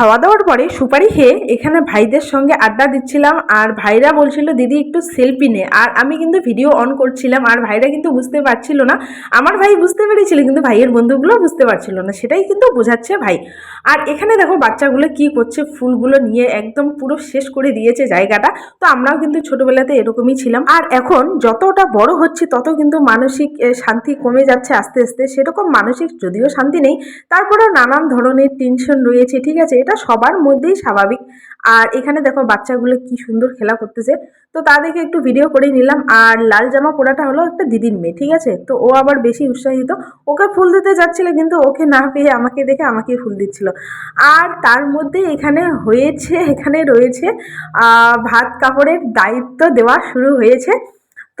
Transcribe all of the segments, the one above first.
খাওয়া দাওয়ার পরে সুপারি খেয়ে এখানে ভাইদের সঙ্গে আড্ডা দিচ্ছিলাম আর ভাইরা বলছিল, দিদি, একটু সেলফি নে। আর আমি কিন্তু ভিডিও অন করছিলাম আর ভাইরা কিন্তু বুঝতে পারছিল না। আমার ভাই বুঝতে পেরেছিল, কিন্তু ভাইয়ের বন্ধুগুলো বুঝতে পারছিল না। সেটাই কিন্তু বোঝাচ্ছে ভাই। আর এখানে দেখো বাচ্চাগুলো কি করছে, ফুলগুলো নিয়ে একদম পুরো শেষ করে দিয়েছে জায়গাটা। তো আমরাও কিন্তু ছোটবেলাতে এরকমই ছিলাম। আর এখন যতটা বড় হচ্ছে, তত কিন্তু মানসিক শান্তি কমে যাচ্ছে আস্তে আস্তে। সেরকম মানসিক যদিও শান্তি নেই, তারপরেও নানান ধরনের টেনশন রয়েছে, ঠিক আছে? সবার মধ্যেই স্বাভাবিক। আর এখানে দেখো বাচ্চাগুলো কি সুন্দর খেলা করতেছে। তো তা দেখে একটু ভিডিও করে নিলাম। আর লাল জামা পরাটা হলো একটা দিদির মেয়ে, ঠিক আছে? তো ও আবার বেশি উৎসাহিত। ওকে ফুল দিতে যাচ্ছিল, কিন্তু ওকে না পেয়ে আমাকে দেখে আমাকে ফুল দিচ্ছিল। আর তার মধ্যে এখানে হয়েছে, এখানে রয়েছে ভাত কাপড়ের দায়িত্ব দেওয়া শুরু হয়েছে।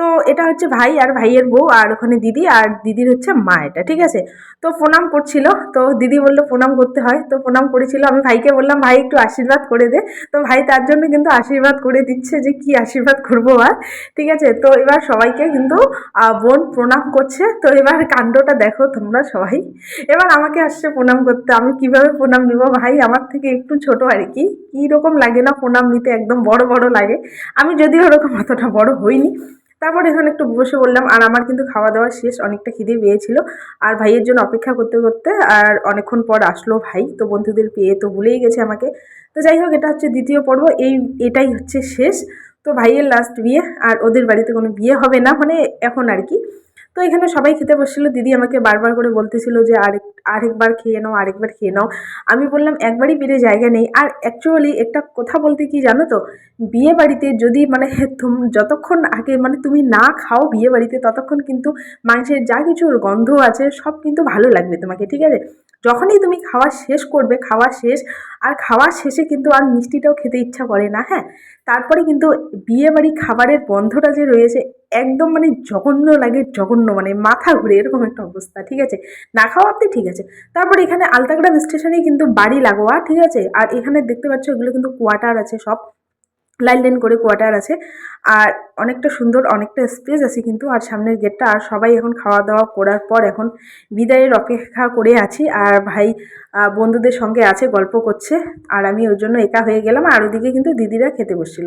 তো এটা হচ্ছে ভাই আর ভাইয়ের বউ আর ওখানে দিদি আর দিদির হচ্ছে মা এটা, ঠিক আছে? তো প্রণাম করছিল, তো দিদি বলল প্রণাম করতে হয়, তো প্রণাম করেছিল। আমি ভাইকে বললাম, ভাই, একটু আশীর্বাদ করে দে। তো ভাই তার জন্য কিন্তু আশীর্বাদ করে দিচ্ছে যে কি আশীর্বাদ করব আর, ঠিক আছে? তো এবার সবাইকে কিন্তু বোন প্রণাম করছে। তো এবার কাণ্ডটা দেখো তোমরা সবাই। এবার আমাকে আসছে প্রণাম করতে। আমি কীভাবে প্রণাম নিব? ভাই, আমার থেকে একটু ছোট আর কি। কীরকম লাগে না প্রণাম নিতে? একদম বড় বড় লাগে। আমি যদিও ওরকম অতটা বড় হইনি। তারপর এখানে একটু বসে বললাম, আর আমার কিন্তু খাওয়া দাওয়া শেষ, অনেকটা খিদে পেয়েছিল। আর ভাইয়ের জন্য অপেক্ষা করতে করতে আর অনেকক্ষণ পর আসলো ভাই, তো বন্ধুদের পেয়ে তো ভুলেই গেছে আমাকে। তো যাই হোক, এটা হচ্ছে দ্বিতীয় পর্ব, এই, এটাই হচ্ছে শেষ। তো ভাইয়ের লাস্ট বিয়ে, আর ওদের বাড়িতে কোনো বিয়ে হবে না মানে এখন আর কি। এখানে সবাই খেতে বসছিল। দিদি আমাকে বারবার করে বলতেছিল যে, আরেক, আরেকবার খেয়ে নাও, আরেকবার খেয়ে নাও। আমি বললাম, একবারই পেরে জায়গা নেই। আর অ্যাকচুয়ালি একটা কথা বলতে কি জানো তো? বিয়ে বাড়িতে যদি মানে যতক্ষণ আগে মানে তুমি না খাও বিয়ে বাড়িতে, ততক্ষণ কিন্তু মাংসের যা কিছুর গন্ধ আছে, সব কিন্তু ভালো লাগবে তোমাকে, ঠিক আছে? যখনই তুমি খাওয়া শেষ করবে, খাওয়া শেষ, আর খাওয়া শেষে কিন্তু আর মিষ্টিটাও খেতে ইচ্ছা করে না হ্যাঁ? তারপরে কিন্তু বিয়ে বাড়ি খাবারের গন্ধটা যে রয়েছে, একদম মানে জঘন্য লাগে, জঘন্য মানে মাথা ঘুরে এরকম একটা অবস্থা, ঠিক আছে? না খাওয়া অব্দি ঠিক আছে। তারপর এখানে আলতাগ্রাম স্টেশনেই কিন্তু বাড়ি লাগোয়া, ঠিক আছে? আর এখানে দেখতে পাচ্ছ এগুলো কিন্তু কোয়ার্টার আছে সব। লাইন লাইন করে কোয়ার্টার আছে। আর অনেকটা সুন্দর, অনেকটা স্পেস আছে কিন্তু। আর সামনের গেটটা, আর সবাই এখন খাওয়া দাওয়া করার পর এখন বিদায়ের অপেক্ষা করে আছি। আর ভাই বন্ধুদের সঙ্গে আছে, গল্প করছে, আর আমি ওর জন্য একা হয়ে গেলাম, আর ওদিকে কিন্তু দিদিরা খেতে বসছিল,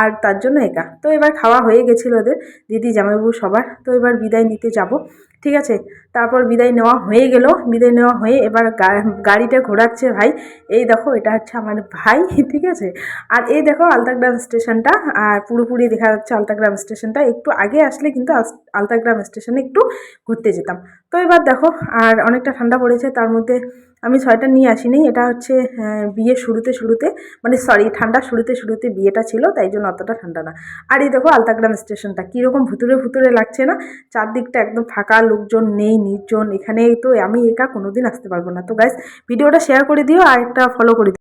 আর তার জন্য একা। তো এবার খাওয়া হয়ে গেছিল ওদের, দিদি, জামাইবাবু সবার, তো এবার বিদায় নিতে যাব, ঠিক আছে? তারপর বিদায় নেওয়া হয়ে গেল, বিদায় নেওয়া হয়ে এবার গাড়িটা ঘোরাচ্ছে ভাই, এই দেখো এটা হচ্ছে আমার ভাই, ঠিক আছে? আর এই দেখো আলতাগ্রাম স্টেশনটা, আর পুরোপুরি দেখা যাচ্ছে আলতাগ্রাম স্টেশনটা, একটু আগে আসলে কিন্তু আলতাগ্রাম স্টেশনে একটু ঘুরতে যেতাম। তো এবার দেখো, আর অনেকটা ঠান্ডা পড়েছে, তার মধ্যে আমি সোয়েটার নিয়ে আসিনি, এটা হচ্ছে বিয়ে বিয়ের শুরুতে শুরুতে মানে সরি ঠান্ডা শুরুতে শুরুতে বিয়েটা ছিল, তাই জন্য অতটা ঠান্ডা না। আর এই দেখো আলতাগ্রাম স্টেশনটা, কীরকম ভুতুরে ভুতুরে লাগছে না? চারদিকটা একদম ফাঁকা, লোকজন নেই, নির্জন এখানে তো আমি একা কোনোদিন আসতে পারব না। তো গাইস ভিডিওটা শেয়ার করে দিও, আর একটা ফলো করে দিও।